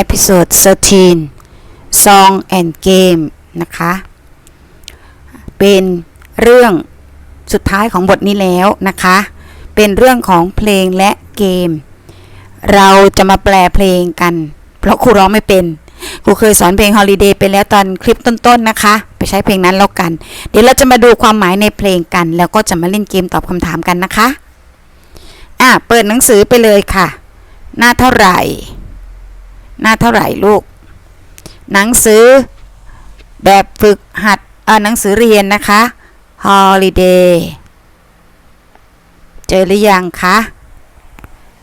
episode 13 Song and Game นะคะ เป็นเรื่องสุดท้ายของบทนี้แล้วนะคะ เป็นเรื่องของเพลงและเกม เราจะมาแปลเพลงกัน เพราะครูร้องไม่เป็น ครูเคยสอนเพลง Holiday ไปแล้วตอนคลิปต้นๆนะคะ ไปใช้เพลงนั้นแล้วกัน เดี๋ยวเราจะมาดูความหมายในเพลงกัน แล้วก็จะมาเล่นเกมตอบคำถามกันนะคะ อะ เปิดหนังสือไปเลยค่ะ หน้าเท่าไหร่ หน้าเท่าไหร่ลูก หนังสือแบบฝึกหัดเออหนังสือเรียนนะคะ Holiday เจอหรือยังคะ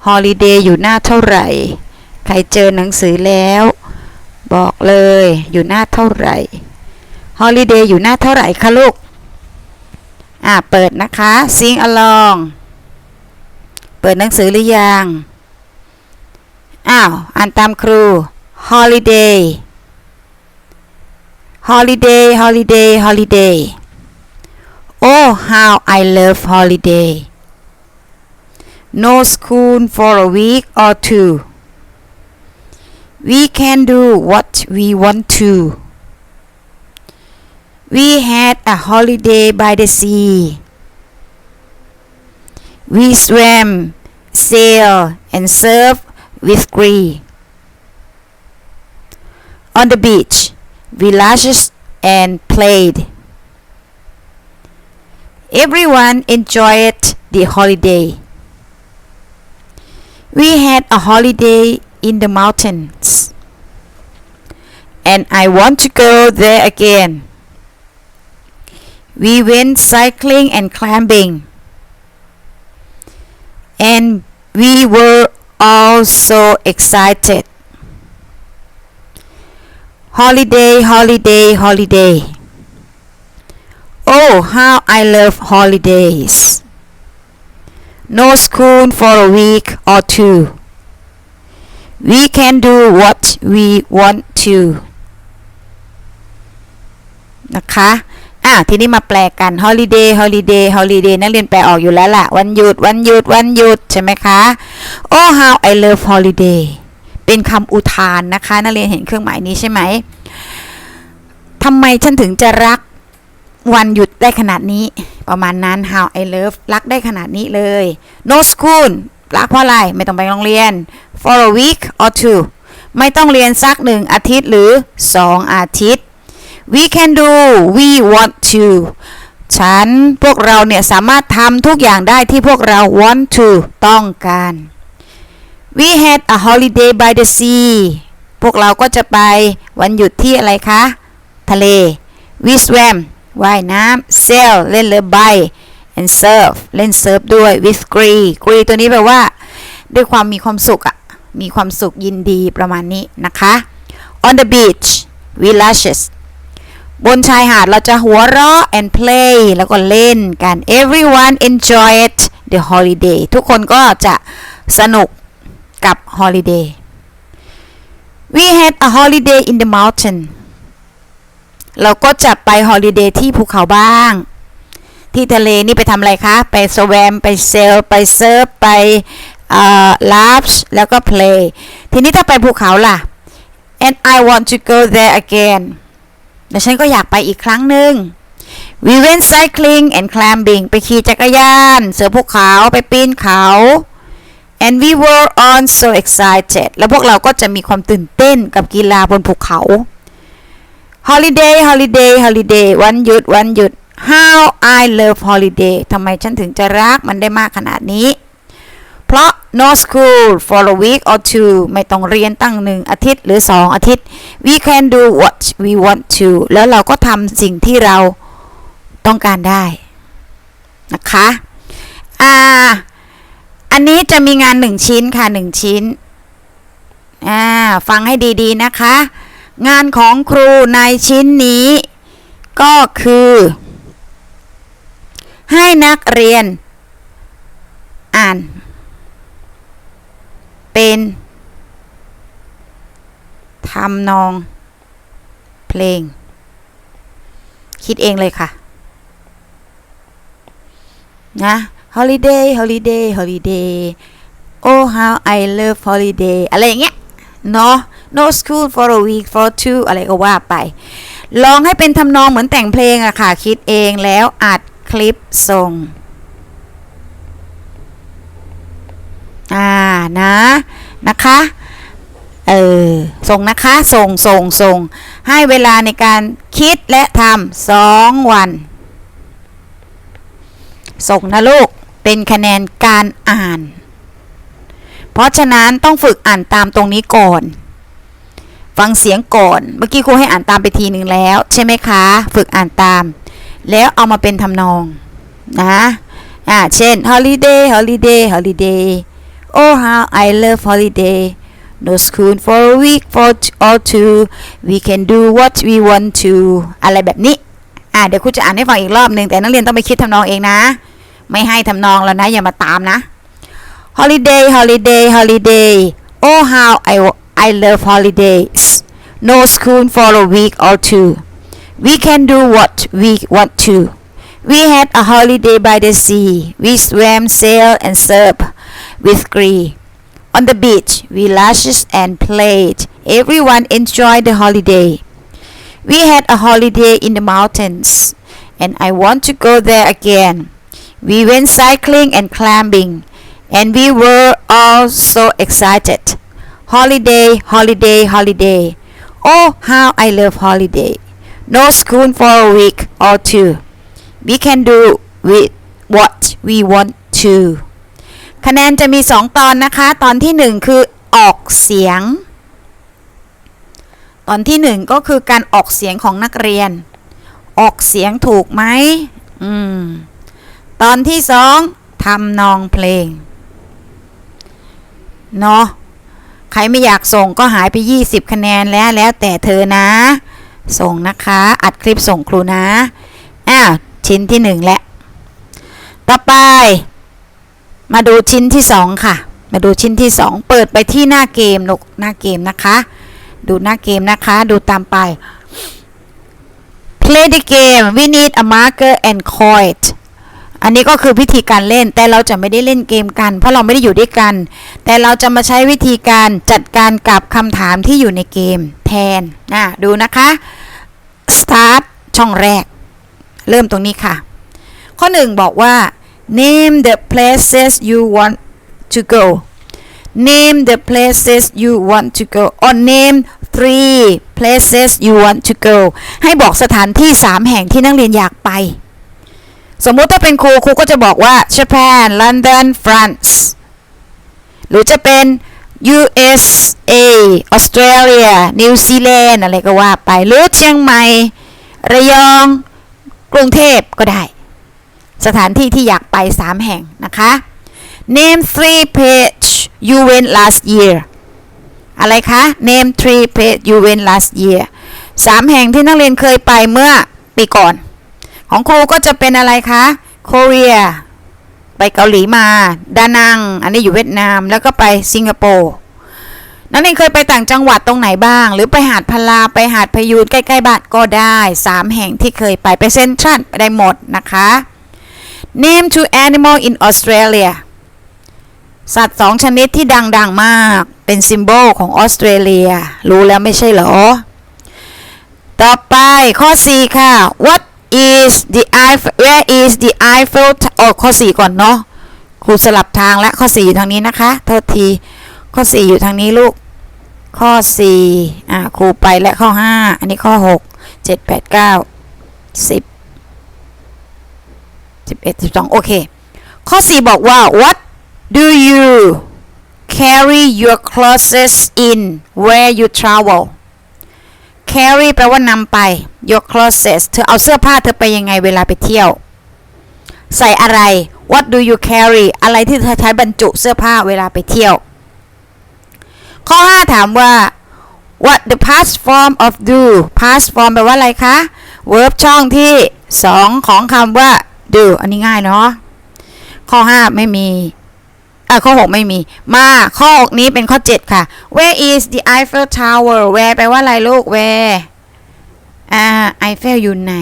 Holiday อยู่หน้าเท่าไหร่ ใครเจอหนังสือแล้ว บอกเลยอยู่หน้าเท่าไหร่ Holiday อยู่หน้าเท่าไหร่คะลูก อะเปิดนะคะ Sing along เปิดหนังสือหรือยัง อ้าว อ่านตามครู holiday holiday holiday holiday oh how I love holiday no school for a week or two we can do what we want to we had a holiday by the sea we swam sail and surf with glee. On the beach, we lashed and played. Everyone enjoyed the holiday. We had a holiday in the mountains. And I want to go there again. We went cycling and climbing. And we were all so excited. Holiday, holiday, holiday. Oh, how I love holidays. No school for a week or two. We can do what we want to นะคะ อะทีนี้มาแปลกัน holiday holiday holiday นักเรียนแปลออกอยู่แล้วล่ะ วันหยุด วันหยุด วันหยุด ใช่ไหมคะ Oh how I love holiday เป็นคำอุทานนะคะ นักเรียนเห็นเครื่องหมายนี้ใช่ไหมทำไมฉันถึงจะรักวันหยุดได้ขนาดนี้ ประมาณนั้น how I love รักได้ขนาดนี้เลย no school รักเพราะอะไร ไม่ต้องไปโรงเรียน for a week or two ไม่ต้องเรียนสักหนึ่งอาทิตย์หรือสองอาทิตย์ we can do we want to ฉันพวกเราเนี่ยสามารถทำทุกอย่างได้ที่พวกเรา want to ต้องการ we had a holiday by the sea พวกเราก็จะไปวันหยุดที่อะไรคะ ทะเล we swam ว่ายน้ำ sail เล่นเรือใบ and surf เล่นเซิร์ฟด้วย with glee glee ตัวนี้แปลว่า ด้วยความมีความสุขอะมีความสุขยินดีประมาณนี้นะคะ on the beach we lashes บนชายหาดเราจะหัวเราะ and play แล้วก็เล่นกัน everyone enjoyed the holiday ทุกคนก็จะสนุกกับ holiday we had a holiday in the mountain เราก็จะไป holiday ที่ภูเขาบ้าง ที่ทะเลนี่ไปทำอะไรคะ ไปสวมไปเซล ไปเซิร์ฟ ไปลาฟแล้วก็ play ทีนี้ถ้าไปภูเขาล่ะ and I want to go there again แต่ฉันก็อยากไปอีกครั้งหนึ่ง we went cycling and climbing ไปขี่จักรยาน เสือภูเขาไปปีนเขา and we were all so excited แล้วพวกเราก็จะมีความตื่นเต้นกับกีฬาบนภูเขา holiday holiday holiday วันหยุดวันหยุด how I love holiday ทำไมฉันถึงจะรักมันได้มากขนาดนี้ เพราะ no school for a week or two ไม่ต้องเรียนตั้งหนึ่งอาทิตย์หรือสองอาทิตย์ we can do what we want to แล้วเราก็ทำสิ่งที่เราต้องการได้ นะคะ อ่า อันนี้จะมีงานหนึ่งชิ้นค่ะหนึ่งชิ้น อ่า ฟังให้ดีๆนะคะ งานของครูในชิ้นนี้ ก็คือ ให้นักเรียน อ่าน เป็นทำนอง เพลง คิดเองเลยค่ะ นะ holiday holiday holiday oh how I love holiday อะไรอย่างเงี้ย เนาะ no school for a week for two อะไรก็ว่าไป ลองให้เป็นทำนองเหมือนแต่งเพลงอะค่ะ คิดเองแล้วอัดคลิปส่ง อ่านะนะคะเออส่งนะคะส่งส่งส่งให้เวลาในการคิดและทำสองวัน ส่งนะลูกเป็นคะแนนการอ่าน เพราะฉะนั้นต้องฝึกอ่านตามตรงนี้ก่อน ฟังเสียงก่อนเมื่อกี้ครูให้อ่านตามไปทีหนึ่งแล้ว ใช่ไหมคะ ฝึกอ่านตาม แล้วเอามาเป็นทำนองนะอ่าเช่น holiday holiday holiday oh how I love holiday no school for a week for t- or two we can do what we want to อะไรแบบนี้ อ่า เดี๋ยวครูจะอ่านให้ฟังอีกรอบหนึ่งแต่นักเรียนต้องไปคิดทำนองเองนะ ไม่ให้ทำนองแล้วนะ อย่ามาตามนะ holiday holiday holiday oh how I I love holidays no school for a week or two we can do what we want to we had a holiday by the sea we swam sailed and surfed with glee on the beach we lashed and played everyone enjoyed the holiday we had a holiday in the mountains and I want to go there again we went cycling and climbing and we were all so excited. Holiday, holiday, holiday. Oh, how I love holiday. No school for a week or two. We can do with what we want to. คะแนนจะมี 2 ตอนนะคะ ตอนที่ 1 คือออกเสียง ตอนที่ 1 ก็คือการออกเสียงของนักเรียน ออกเสียงถูกไหมอืม ตอนที่ 2ทำนองเพลง เนาะใครไม่อยากส่งก็หายไป 20 คะแนนแล้วแล้วแต่เธอนะ ส่งนะคะ อัดคลิปส่งครูนะ อ้าว ชิ้นที่หนึ่งแล้วต่อไป มาดูชิ้นที่สองค่ะ มาดูชิ้นที่สองเปิดไปที่หน้าเกมลูกหน้าเกมนะคะ ดูหน้าเกมนะคะ ดูตามไป play the game we need a marker and coin อันนี้ก็คือวิธีการเล่น แต่เราจะไม่ได้เล่นเกมกัน เพราะเราไม่ได้อยู่ด้วยกัน แต่เราจะมาใช้วิธีการจัดการกับคำถามที่อยู่ในเกมแทนนะดูนะคะ start ช่องแรก เริ่มตรงนี้ค่ะ ข้อหนึ่งบอกว่า name the places you want to go name the places you want to go or name three places you want to go ให้บอกสถานที่ 3 แห่งที่นักเรียนอยากไป สมมุติถ้าเป็นครูครูก็จะบอกว่า Japan London France หรือจะเป็น USA Australia New Zealand อะไรก็ว่าไป หรือเชียงใหม่ ระยอง กรุงเทพก็ได้ สถานที่ที่อยากไป 3 แห่งนะคะ Name three page you went last year อะไรคะ Name three page you went last year สามแห่งที่นักเรียนเคยไปเมื่อปีก่อน ของครูก็จะเป็นอะไรคะโคเรียไปเกาหลีมา ดานัง อันนี้อยู่เวียดนาม แล้วก็ไปสิงคโปร์นักเรียนเคยไปต่างจังหวัดตรงไหนบ้าง หรือไปหาดพลา ไปหาดพยูนใกล้ ๆบ้านก็ได้สามแห่งที่เคยไปไปเซ็นทรัลไปได้หมดนะคะ Name two animal in Australia สัตว์สองชนิดที่ดัง ๆ มากเป็นซิมโบลของออสเตรเลีย รู้แล้วไม่ใช่เหรอ ต่อไปข้อ 4 ค่ะ What is the Eiffel Where is the Eiffel โอ้ข้อ 4 ก่อนเนาะครูสลับทางและข้อ 4 อยู่ทางนี้นะคะ โทษที ข้อ 4 อยู่ทางนี้ลูก ข้อ 4 อ่าครูไปและข้อ 5 อันนี้ข้อ 6 7 8 9 10 11 12 โอเค ข้อ 4 บอกว่า What do you carry your clothes in where you travel carry แปลว่านำไป your clothes เธอเอาเสื้อผ้าเธอไปยังไงเวลาไปเที่ยว ใส่อะไร what do you carry อะไรที่เธอใช้บรรจุเสื้อผ้าเวลาไปเที่ยว ข้อ 5 ถามว่า what the past form of do past form แปลว่าอะไรคะ verb ช่องที่ 2 ของคำว่า do อันนี้ง่ายเนาะข้อ5ไม่มีอะข้อ6ไม่มี มาข้อ6นี้เป็นข้อ7ค่ะ where is the Eiffel Tower where แปลว่าอะไรลูก where อ่า Eiffel อยู่ไหน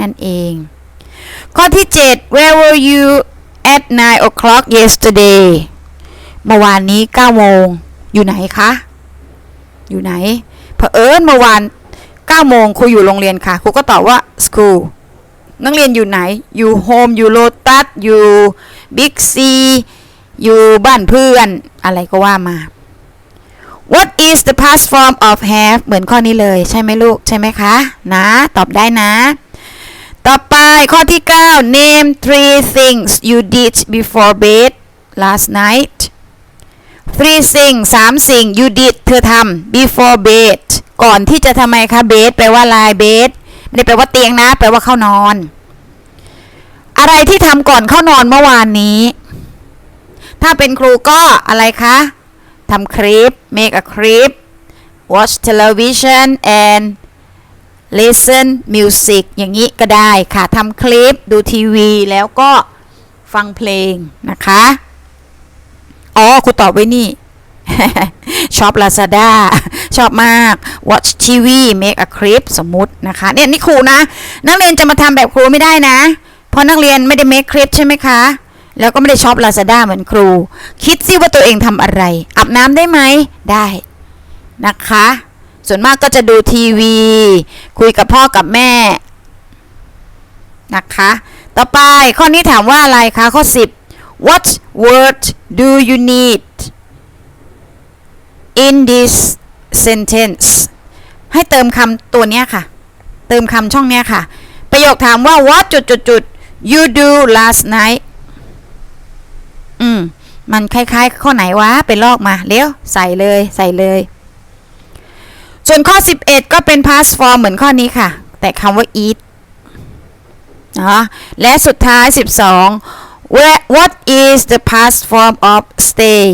นั่นเอง ข้อที่ 7 where were you at 9 o'clock yesterday เมื่อวานนี้9โมงอยู่ไหนคะ อยู่ไหนเผอิญเมื่อวาน9โมงครูอยู่โรงเรียนค่ะ ครูก็ตอบว่า school นักเรียนอยู่ไหน อยู่โฮม อยู่โลตัส อยู่บิ๊กซี อยู่บ้านเพื่อน อะไรก็ว่ามา What is the past form of have เหมือนข้อนี้เลยใช่ไหมลูก ใช่ไหมคะ นะ ตอบได้นะ ต่อไปข้อที่ 9 name three things you did before bed last night three things สามสิ่ง you did เธอทำ before bed ก่อนที่จะทำไมคะ bed แปลว่าลาย bed ไม่ได้แปลว่าเตียงนะ แปลว่าเข้านอน อะไรที่ทำก่อนเข้านอนเมื่อวานนี้ ถ้าเป็นครูก็อะไรคะทำคลิป make a clip watch television and listen music อย่างนี้ก็ได้ค่ะทำคลิปดูทีวีแล้วก็ฟังเพลงนะคะ อ๋อครูตอบไว้นี่ ชอบ Lazada ชอบมาก watch TV make a clip สมมุตินะคะเนี่ยนี่ครูนะ นักเรียนจะมาทำแบบครูไม่ได้นะ เพราะนักเรียนไม่ได้ make clip ใช่ไหมคะ แล้วก็ไม่ได้ชอบ Lazada เหมือนครู คิดสิว่าตัวเองทำอะไรอาบน้ำได้ไหมได้นะคะ ส่วนมากก็จะดูทีวี คุยกับพ่อกับแม่นะคะ ต่อไปข้อนี้ถามว่าอะไรคะ ข้อ 10 What word do you need in this sentence ให้เติมคำตัวเนี้ยค่ะ เติมคำช่องเนี้ยค่ะ ประโยคถามว่า what จุดจุดจุด you do last night อืม มันคล้ายๆ ข้อไหนวะ ไปลอกมา เร็ว ใส่เลย ใส่เลย ส่วนข้อ 11 ก็เป็น past form เหมือนข้อนี้ค่ะ แต่คำว่า eat นะและสุดท้าย 12 Where what is the past form of stay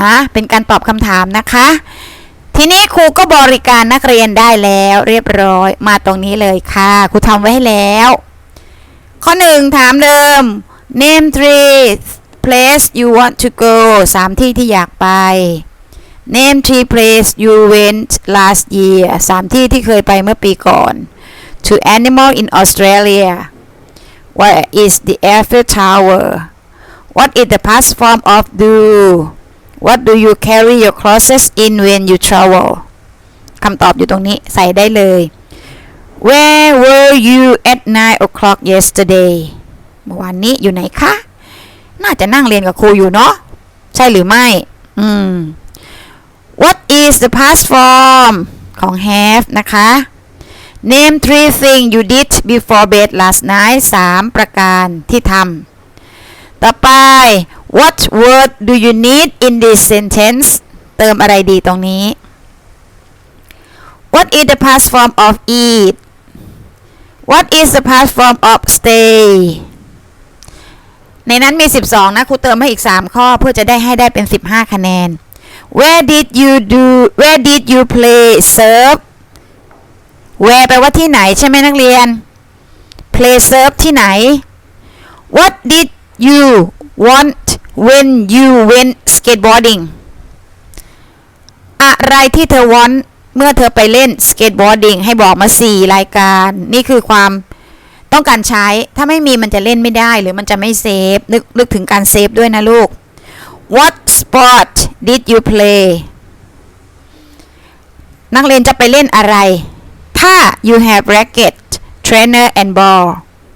นะ เป็นการตอบคำถามนะคะ ทีนี้ครูก็บริการนักเรียนได้แล้ว เรียบร้อยมาตรงนี้เลยค่ะ ครูทำไว้ให้แล้ว ข้อหนึ่งถามเดิม name three place you want to go สามที่ที่อยากไป name three place you went last year สามที่ที่เคยไปเมื่อปีก่อน to animal in Australia where is the Eiffel Tower what is the past form of do what do you carry your clothes in when you travel คำตอบอยู่ตรงนี้ใส่ได้เลย Where were you at nine o'clock yesterday เมื่อวานนี้อยู่ไหนคะ น่าจะนั่งเรียนกับครูอยู่เนาะ ใช่หรือไม่ อืม What is the past form ของ have นะคะ Name three things you did before bed last night สามประการที่ทำ ต่อไป What word do you need in this sentence เติมอะไรดีตรงนี้ What is the past form of eat What is the past form of stay ในนั้นมี 12 นะครูเติมให้อีก 3 ข้อเพื่อจะได้ให้ได้เป็น 15 คะแนน Where did you do Where did you play serve Where แปลว่าที่ไหนใช่ไหมนักเรียน Play serve ที่ไหน What did you want when you went skateboarding อะไรที่เธอ want เมื่อเธอไปเล่น skateboarding ให้บอกมา 4 รายการ นี่คือความต้องการใช้ถ้าไม่มีมันจะเล่นไม่ได้หรือมันจะไม่เซฟนึกนึกถึงการเซฟด้วยนะลูก What sport did you play นักเรียนจะไปเล่นอะไร ถ้า you have racket trainer and ball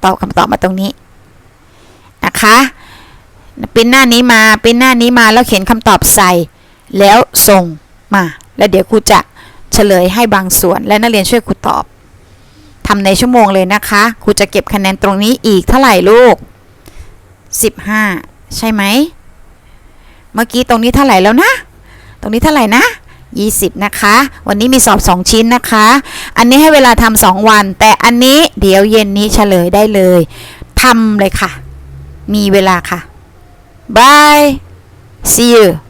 ตอบคำตอบมาตรงนี้นะคะ ปริ้นหน้านี้มาปริ้นหน้านี้มาแล้วเขียนคำตอบใส่ แล้วส่งมา แล้วเดี๋ยวครูจะเฉลยให้บางส่วน และนักเรียนช่วยครูตอบทำในชั่วโมงเลยนะคะครูจะเก็บคะแนนตรงนี้อีกเท่าไหร่ลูก 15 ใช่ไหม เมื่อกี้ตรงนี้เท่าไหร่แล้วนะ ตรงนี้เท่าไหร่นะ 20 นะคะ วันนี้มีสอบ 2 ชิ้นนะคะ อันนี้ให้เวลาทำ2วัน แต่อันนี้เดี๋ยวเย็นนี้เฉลยได้เลยทำเลยค่ะ มีเวลาค่ะ bye. See you